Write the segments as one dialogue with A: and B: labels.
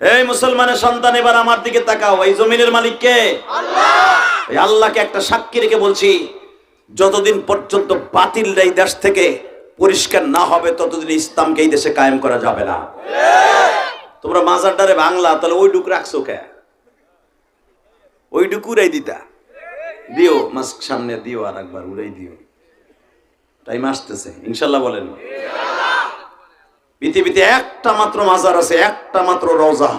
A: এই মুসলমানের সন্তান এবার আমার দিকে তাকাও। এই জমিনের মালিক কে? এই আল্লাহকে একটা সাক্ষী রেখে বলছি যতদিন পর্যন্ত বাতিল এই দেশ থেকে পরিষ্কার না হবে ততদিন ইসলামকে এই দেশে কায়েম করা যাবে না। তোমরা মাজারটারে বাংলা তাহলে ওই ডুক রাখছো কে? ওই ডুক উড়াই দিতা। দিও মাস্ক সামনে দিও আর একবার উড়াই দিও। টাইম আসতেছে ইনশাল্লাহ বলেন। পৃথিবীতে একটা মাত্র মাজার আছে, একটা মাত্র রওজা।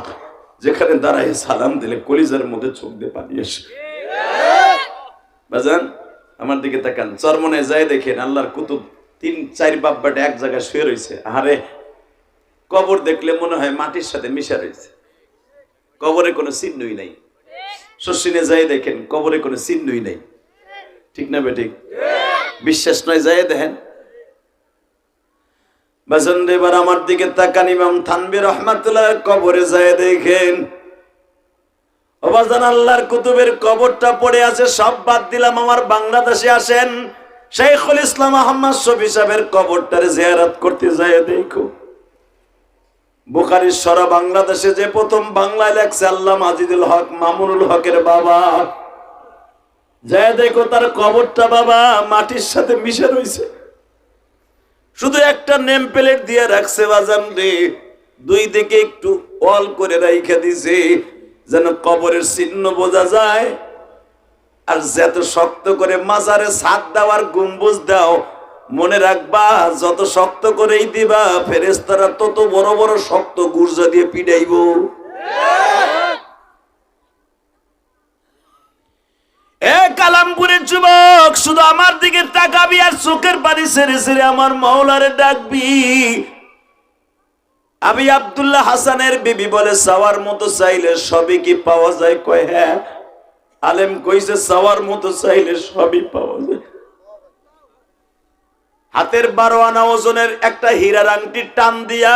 A: যেখানে দাঁড়ায় সালাম দিলে কলিজার মধ্যে চোখ দিয়ে পানি আসে। বাজান, আমার দিকে তাকান। চরমনে যায় দেখেন, আল্লাহর কুতুব তিন, চার বাব্বাটা এক জায়গায় শুয়ে রয়েছে আরে কবর দেখলে মনে হয় মাটির সাথে মিশা রয়েছে কবরে কোনো চিহ্নই নাই। শস্যিনে যাই দেখেন, কবরে কোনো চিহ্নই নাই। ঠিক না বেঠিক বিশ্বাস নয় যায় দেখেন। বাজান এবার আমার দিকে তাকান, ইমাম থানবি রহমাতুল্লাহ কবরে যায় দেখেন। অবাজান আল্লাহর কুতুবের কবরটা পড়ে আছে, সব বাদ দিলাম, আমার বাংলাদেশে আসেন। শেখুল ইসলাম শফি কবরটারে করতে যায় দেখো। বাংলাদেশে যে প্রথম বাংলায় লেখছে, আল্লাহ আজিদুল হক, মামুনুল হকের বাবা। যায় দেখো তার কবরটা বাবা, মাটির সাথে মিশে রয়েছে শুধু একটা নেম প্লেট দিয়ে রাখছে বাজান রে। দুই দিকে একটু অল করে রাইখা দিছে, যেন কবরের চিহ্ন বোঝা যায়। আর যত শক্ত করে মাজারে ছাদ দেওয়ার গম্বুজ দাও, মনে রাখবা, যত শক্ত করেই দিবা ফেরেস্তারা তত বড় বড় শক্ত গুর্জা দিয়ে পিডাইব এ কালামপুরের যুবক, শুধু আমার দিকে তাকাবি আর চোখের পানি সেরে সেরে আমার মাওলারে ডাকবি। আমি আব্দুল্লাহ হাসানের বিবি বলে সাওয়ার মতো চাইলে সবই কি পাওয়া যায় কয় হ্যাঁ? আলেম কইছে সাওয়ার মতো চাইলে সবই পাওয়া যায়। হাতের বারো আনা ওজনের একটা হীরার আংটি টান দিয়া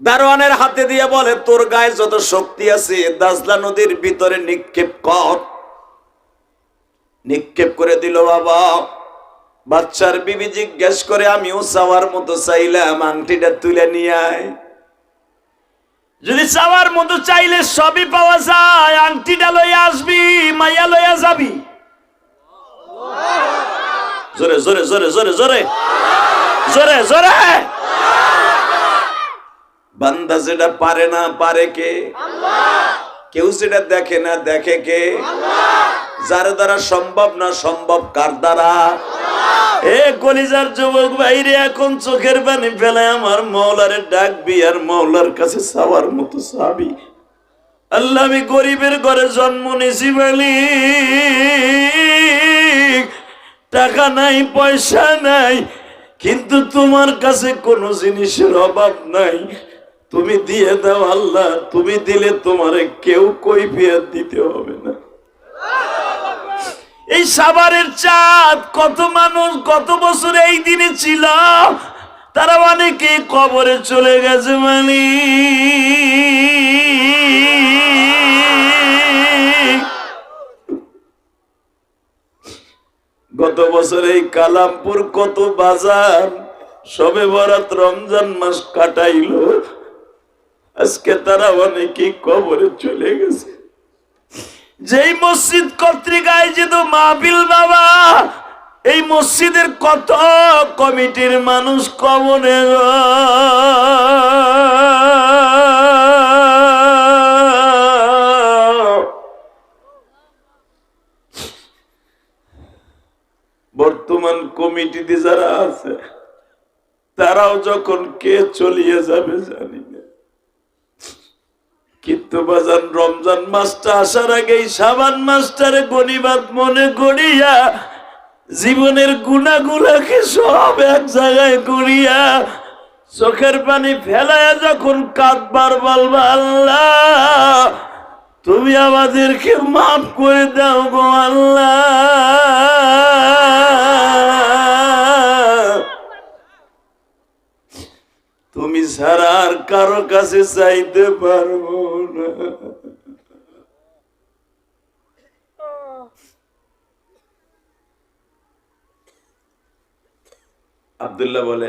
A: দারোয়ানের হাতে দিয়ে বলে, তোর গায়ে যত শক্তি আছে, দাজলা নদীর ভিতরে নিক্ষেপ কর। নিক্ষেপ করে দিল বাবা। বাচ্চার বিবি জিজ্ঞেস করে, আমিও চাওয়ার মতো চাইলাম, আংটিটা তুলে নিয়ে যদি চাওয়ার মতো চাইলে সবই পাওয়া যায়, আংটিটা লইয়া আসবি, মাইয়া লইয়া যাবি। জোরে জোরে জোরে জোরে জোরে জোরে জোরে। বান্দা যেটা পারে না পারে কে? কেউ সেটা দেখে না দেখে কে? যার দ্বারা সম্ভব না সম্ভব কার দ্বারা? এ কলিজার যুবক বাইরে এখন চোখের পানি ফেলে আমার মৌলারে ডাকবি আর মৌলার কাছে চাওয়ার মতো চাবি আল্লাহ আমি গরিবের ঘরে জন্ম নিছি বলি। টাকা নাই পয়সা নাই কিন্তু তোমার কাছে কোনো জিনিসের অভাব নাই। তুমি দিয়ে দাও আল্লাহ, তুমি দিলে তোমারে কেউ কৈফিয়ত দিতে হবে না। এই সাভারের চাঁদ কত মানুষ কত বছর এই দিনে ছিল, তারা অনেকে কবরে চলে গেছে মানে গত বছর এই কালামপুর কত বাজার, সবে বরাত রমজান মাস কাটাইলো আজকে তারা অনেকেই কবরে চলে গেছে। যেই মসজিদ কর্তৃক আয়োজিত মাহবিল বাবা, এই মসজিদের কত কমিটির মানুষ কবরে বর্তমান কমিটিতে যারা আছে, তারাও যখন কে চলিয়ে যাবে জানি। বাজান রমজান মাসটা আসার আগেই সাবান মাসটারে গণিবাদ মনে করিয়া জীবনের গুণাগুলাকে সব এক জায়গায় করিয়া চোখের পানি ফেলায়া যখন কাঁদবার বলবা, আল্লাহ, তুমি আমাদেরকে মাফ করে দাও গো, আল্লাহ তুমি ছাড়া আর কারও কাছে চাইতে পারব না। আবদুল্লাহ বলে,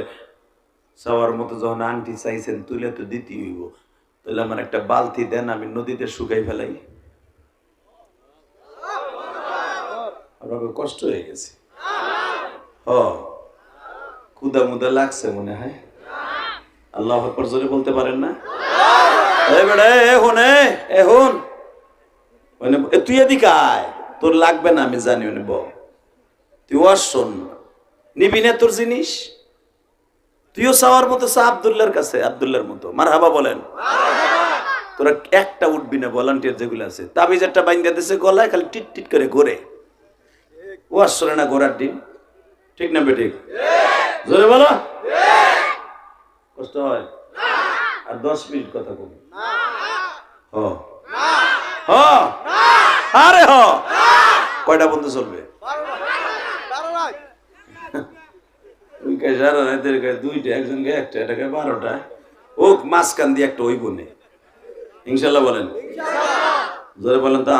A: সবার মতো যখন আন্টি চাইছেন, তুলে তো দিতে হইব। তাহলে আমার একটা বালতি দেন, আমি নদীতে শুকাই ফেলাই। আমার কষ্ট হয়ে গেছে। হ কুদা মুদা লাগছে মনে হয়। আল্লাহ আকবর জোরে বলতে পারেন না? এখন তুই এদিকে আয়। তোর লাগবে না, আমি জানি বল। তুই ওয়াজ শোন। নিবি না তোর জিনিস। তুইও চাওয়ার মতো চা আবদুল্লার কাছে আবদুল্লার মতো। মার হাবা বলেন। তোরা একটা উঠবি না ভলান্টিয়ার যেগুলো আছে। তাবিজ একটা বাইন্দা দিছে গলায়, খালি টিট টিট করে ঘোরে। ওয়াজ শোনে না ঘোরার ডিম? ঠিক না, বেঠিক? জোরে বলো। কষ্ট হয়? আর দশ মিনিট কথা কম আরে হ। কয়টা বন্ধু চলবে? সারা দুইটা একটা মাঝখান দিয়ে একটা ওই বনে ইনশাল্লাহ বলেন। বলেন তো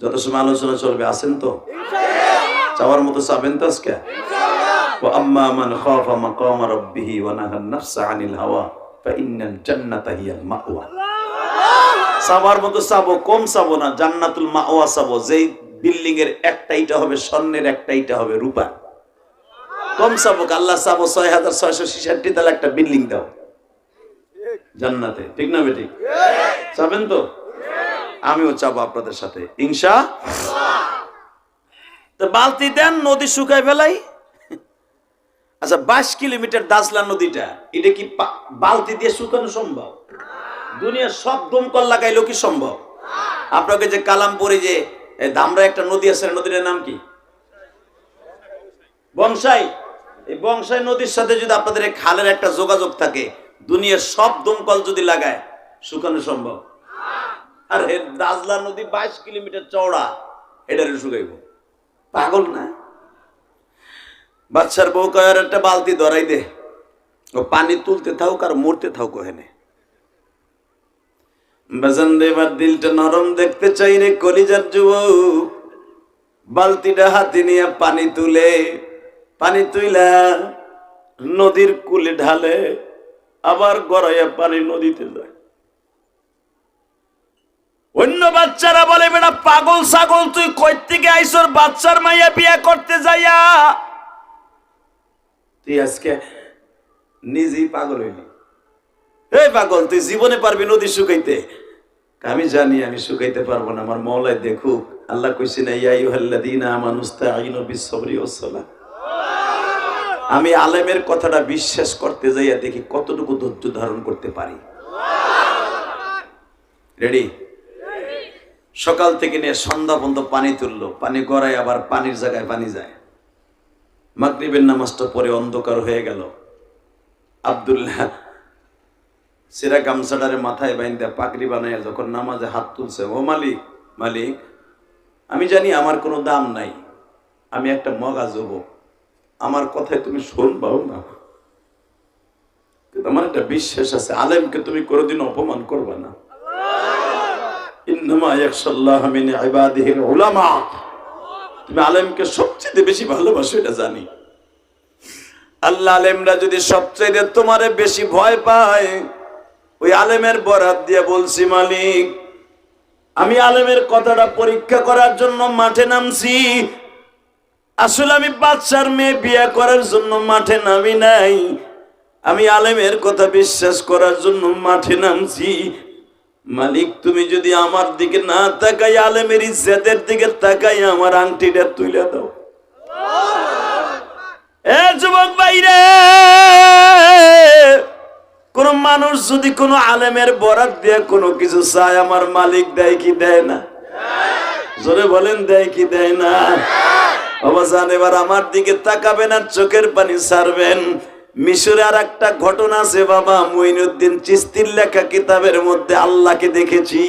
A: যত সময় আলোচনা চলবে আসেন তো? চাওয়ার মতো চাবেন তো আজকে? وأما من خاف مقام ربه ونهى النفس عن الهوى فإن الجنة هي المأوى সাবার মতো চাবো কম চাবো না জান্নাতুল মাওয়া চাবো যেই বিল্ডিং এর একটা ইটা হবে স্বর্ণের একটা ইটা হবে রূপা কম চাবো আল্লাহ চাবো ছয় হাজার ছয়শো ছিষট্টি তাহলে একটা বিল্ডিং দাও জান্নাতে ঠিক না বেটি চাবেন তো আমিও চাবো আপনাদের সাথে ইনশা তো বালতি দেন নদী শুকায় ফেলাই আচ্ছা বাইশ কিলোমিটার দাসলা নদীটা এটা কি বালতি দিয়ে শুকানো সম্ভব? দুনিয়ার সব দমকল লাগাইলেও কি সম্ভব? আপনাকে যে কালামপুরে যে এ, ধামরা একটা নদী আছে না, নদীটার নাম কি? বংশাই এই বংশাই নদীর সাথে যদি আপনাদের এই খালের একটা যোগাযোগ থাকে দুনিয়ার সব দমকল যদি লাগায় শুকানো সম্ভব। আর দাজলা নদী বাইশ কিলোমিটার চওড়া এটারে শুকাইব। পাগল না? বাচ্চার বউ কয়ার একটা বালতি ধরাই দে। ও পানি তুলতে থাকুক আর মরতে থাকুক ওখানে। বেজান দেবার দিলটা নরম দেখতে চাই রে কলিজার যুবক। বালতিটা হাতে নিয়ে পানি তুলে, পানি তুইলা নদীর কুলে ঢালে, আবার গড়াইয়া পানি নদীতে যায়। অন্য বাচ্চারা বলে, বেটা পাগল ছাগল, তুই কই থেকে আইসর? বাচ্চার মাইয়া বিয়া করতে যাইয়া তুই আজকে নিজেই পাগল হইলি। এই পাগল, তুই জীবনে পারবি নদী শুকাইতে। আমি জানি আমি শুকাইতে পারব না, আমার মৌলাই দেখুক। আল্লাহ কইছি না, ইয়া ইউহাল্লাযীনা আমানুস্তাঈনু বিস-সাবরি ওয়াস-সালাহ আমি আলেমের কথাটা বিশ্বাস করতে যাইয়া দেখি কতটুকু ধৈর্য ধারণ করতে পারি। রেডি সকাল থেকে নিয়ে সন্ধ্যা পর্যন্ত পানি তুললো। পানি গড়ায় আবার পানির জায়গায় পানি যায়। মাগরিবের নামাজটা পরে অন্ধকার হয়ে গেল। আব্দুল্লাহ সেরা গামছাটারে মাথায় বাইন্দা পাকড়ি বানাইয়া যখন নামাজে হাত তুলছে, ও মালিক মালিক, আমি জানি আমার কোনো দাম নাই, আমি একটা মগা যুবক, আমার কথায় তুমি শুনবাও না। কিন্তু আমার একটা বিশ্বাস আছে, আলেমকে তুমি কোনোদিন অপমান করবে না। ইন্নামা ইয়াখশাল্লাহ মিন ইবাদিহিল উলামা। তুমি আলেমকে সবচেয়ে বেশি ভালোবাসো, এটা জানি। আল্লাহ আলেমরা যদি সবচেয়ে তোমারে বেশি ভয় পায়, ওই আলেমের বরাত দিয়ে বলছি, মালিক, আমি আলেমের কথাটা পরীক্ষা করার জন্য মাঠে নামছি। আসলে আমি বাচ্চার মেয়ে বিয়ে করার জন্য মাঠে নামি নাই। আমি আলেমের কথা বিশ্বাস করার জন্য মাঠে নামছি। মালিক, তুমি যদি আমার দিকে না তাকাই আলেমের ইজ্জাতের দিকে তাকাই আমার আংটিটা তুলে দাও। এ যুবক বাইরে কোন মানুষ যদি কোনো আলেমের বরাত দিয়ে কোনো কিছু চায়, আমার মালিক দেয় কি দেয় না? জোরে বলেন, দেয় কি দেয় না? অবসান এবার আমার দিকে তাকাবেন আর চোখের পানি ছাড়বেন। মিশরে আর একটা ঘটনা আছে, বাবা, মঈনুদ্দিন চিস্তির লেখা কিতাবের মধ্যে আল্লাহকে দেখেছি।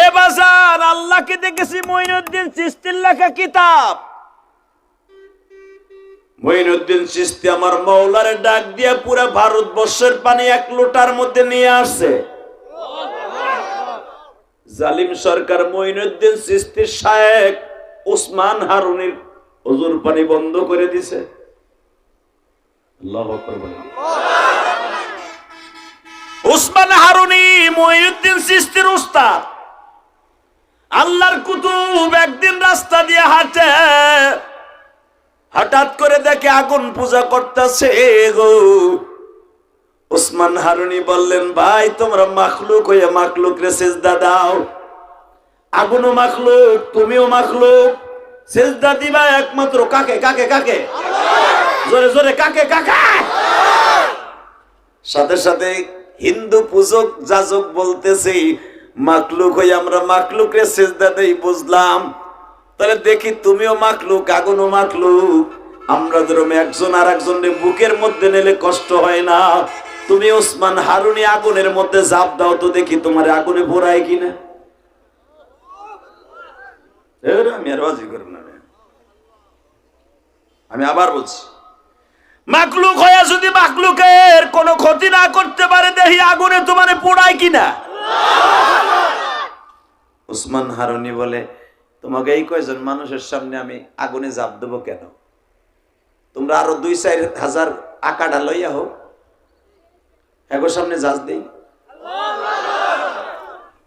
A: এ বাজার, আল্লাহকে দেখেছি মঈনুদ্দিন চিস্তির লেখা কিতাব। মঈনুদ্দিন চিস্তি আমার মৌলারে ডাক দিয়া পুরো ভারতবর্ষের পানি এক লোটার মধ্যে নিয়ে আসছে। জালিম সরকার মঈনুদ্দিন চিস্তির শায়েক ওসমান হারুনির হুজুর পানি বন্ধ করে দিছে। উসমান হারুনি মহিউদ্দিন সিস্তির উস্তাদ। আল্লাহর কুতুব একদিন রাস্তা দিয়ে হাঁটে। হঠাৎ করে দেখে আগুন পূজা করতেছে গো। উসমান হারুনি বললেন, ভাই, তোমরা মাখলুক হয়ে মাখলুক রে সেজদা দাও। আগুনও মাখলুক, তুমিও মাখলুক। সেজদা দিবা একমাত্র কাকে কাকে কাকে? জোরে কাকে কাকে? সাথে সাথে হিন্দু পূজক যাজক বলতেছে, মাকলুক হই আমরা মাকলুক রে সেজদা দেই বুঝলাম। তাহলে দেখি তুমিও মাকলুক, আগুনও মাকলুক। আমরা ধরুন একজন আর একজনের বুকের মধ্যে নিলে কষ্ট হয় না। তুমি ওসমান হারুনি আগুনের মধ্যে জাপ দাও তো দেখি তোমার আগুনে ভরায় কিনা। আমি আর করব না। আমি আবার বলছি মাকলুক হয়ে যদি মাকলুকের কোনো ক্ষতি না করতে পারে দেখি আগুনে তোমার পোড়ায় কিনা? উসমান হারুনি বলে, তোমাকে এই কয়জন মানুষের সামনে আমি আগুনে জাপ দেবো কেন? তোমরা আরও দুই চার হাজার আকাটা লইয়া হোক একর সামনে জাজ দেই।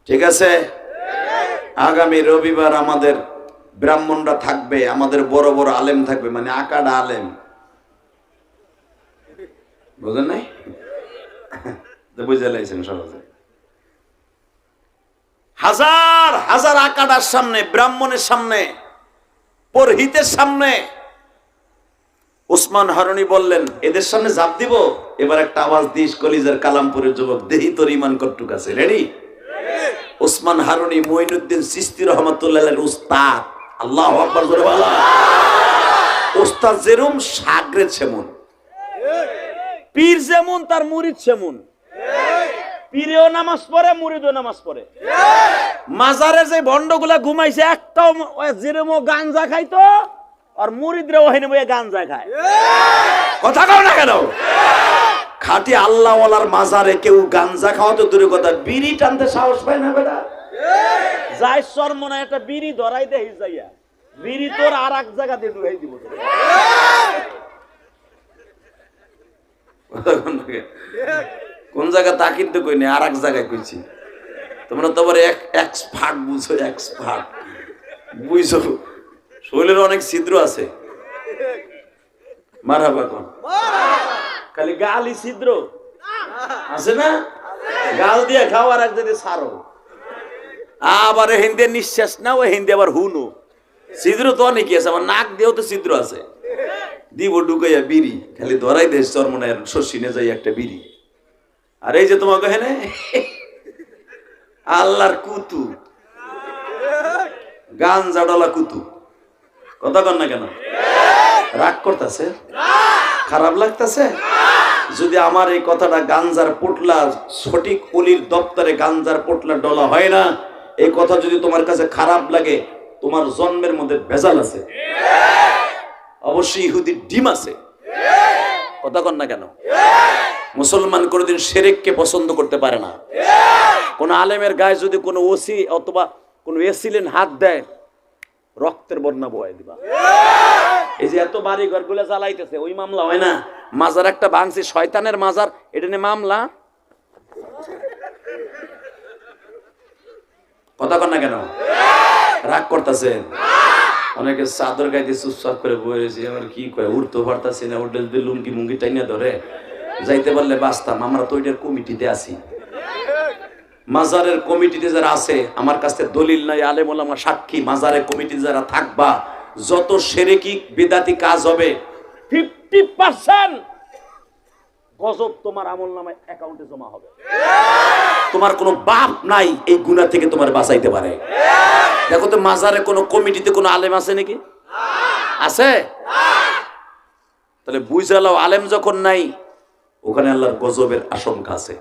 A: ঠিক আছে? আগামী রবিবার আমাদের ব্রাহ্মণরা থাকবে, আমাদের বড় বড় আলেম থাকবে মানে আকাডা আলেম। বুঝেন নাই? বুঝে লাইছেন সহজে। হাজার হাজার আকাডার সামনে, ব্রাহ্মণের সামনে, পরহিতের সামনে, উসমান হারুনি বললেন, এদের সামনে জাপ দিব? এবার একটা আওয়াজ দিস কলিজার কালামপুরের যুবক, দেহি তোর ইমান কট্টুক আছে? রেডি উসমান হারুনি মঈনুদ্দিন সিস্তি রহমতুল্লাহ উস্তাদ। আল্লাহ আকবার, জোরে উস্তাদ যেরম সাগরে সেমন পীর যেমন তার মুরিদ সেমন। পীরেও নামাজ পড়ে মুরিদও নামাজ পড়ে। মাজারে যে ভণ্ডগুলা ঘুমাইছে একটাও যেরম গাঞ্জা খাইতো আর মুরিদরা ওখানে বইয়ে গাঞ্জা খায়। কথা কও না কেন? খাটি আল্লাহওয়ালার মাজারে কেউ গাঞ্জা খাওয়া তো দূরের কথা বিড়ি টানতে সাহস পায় না বেটা। যাই সর মনে হয় একটা বিড়ি ধরাই দেই যাইয়া বিড়ি তোর আর এক জায়গা দিয়ে ঢুকাই দিব। কোন জায়গা তা কিন্তু কই না আর এক জায়গায় কইছি। তোমরা তোমার এক এক্সপার্ট বুঝো এক্সপার্ট বুঝছ শরীরের অনেক ছিদ্র আছে। মারাবা কোন? খালি গালি ছিদ্র। আছে না? গাল দিয়ে খাও আর এক যদি সারো আবার হিন্দে নিঃশ্বাস না ও হিন্দে আবার হুনো। ছিদ্র তো অনেকই আছে, আমার নাক দিয়েও তো ছিদ্র আছে। দিব ঢুকাইয়া বিড়ি, খালি ধরাই দেশ চরমনে শশিনে যাই একটা বিড়ি। আর এই যে তোমাকে হেনে আল্লাহর কুতু। গান জাডলা কুতু। কথা কন না কেন? রাগ করতেছে? খারাপ লাগতেছে? যদি আমার এই কথাটা গাঞ্জার পোটলা সঠিক অলির দপ্তরে গাঞ্জার পোটলা ডলা হয় না, এই কথা যদি তোমার কাছে খারাপ লাগে, তোমার জন্মের মধ্যে ভেজাল আছে। অবশ্যই ইহুদির ডিম আছে। কথা কন না কেন? মুসলমান কোনোদিন সেরেককে পছন্দ করতে পারে না। কোন আলেমের গায়ে যদি কোনো ওসি অথবা কোনো এসিলেন হাত দেয়, রক্তের বন্যা বয়ে দিবা। এই যে এত বাড়ি ঘরগুলো জ্বালাইতেছে, ওই মামলা হয় না? মাজার একটা ভাঙছি শয়তানের মাজার, এটা নিয়ে মামলা? কথা কন না কেন? রাগ করতেছেন? অনেকে চাদর গাইতে সুস্বাদ করে বয়ে রয়েছে। আমার কি কয় উঠতে পারতাছি না উঠলে যদি লুঙ্গি মুঙ্গি টাইনে ধরে, যাইতে পারলে বাঁচতাম। আমরা তো ওইটার কমিটিতে আছি। মাজারের কমিটিতে যারা আছে, আমার কাছে দলিল নাই, আলেম আমার সাক্ষী। মাজারের কমিটি যারা থাকবা, যত সেরেকি বেদাতি কাজ হবে ফিফটি পার্সেন্ট গজব তোমার আমল নামায় অ্যাকাউন্টে জমা হবে। তোমার কোনো বাপ নাই এই গুণা থেকে তোমার বাঁচাইতে পারে। দেখো তো মাজারে কোনো কমিটিতে কোনো আলেম আছে নাকি? আছে? তাহলে বুঝালাও আলেম যখন নাই, ওখানে আল্লাহর গজবের আশঙ্কা আছে।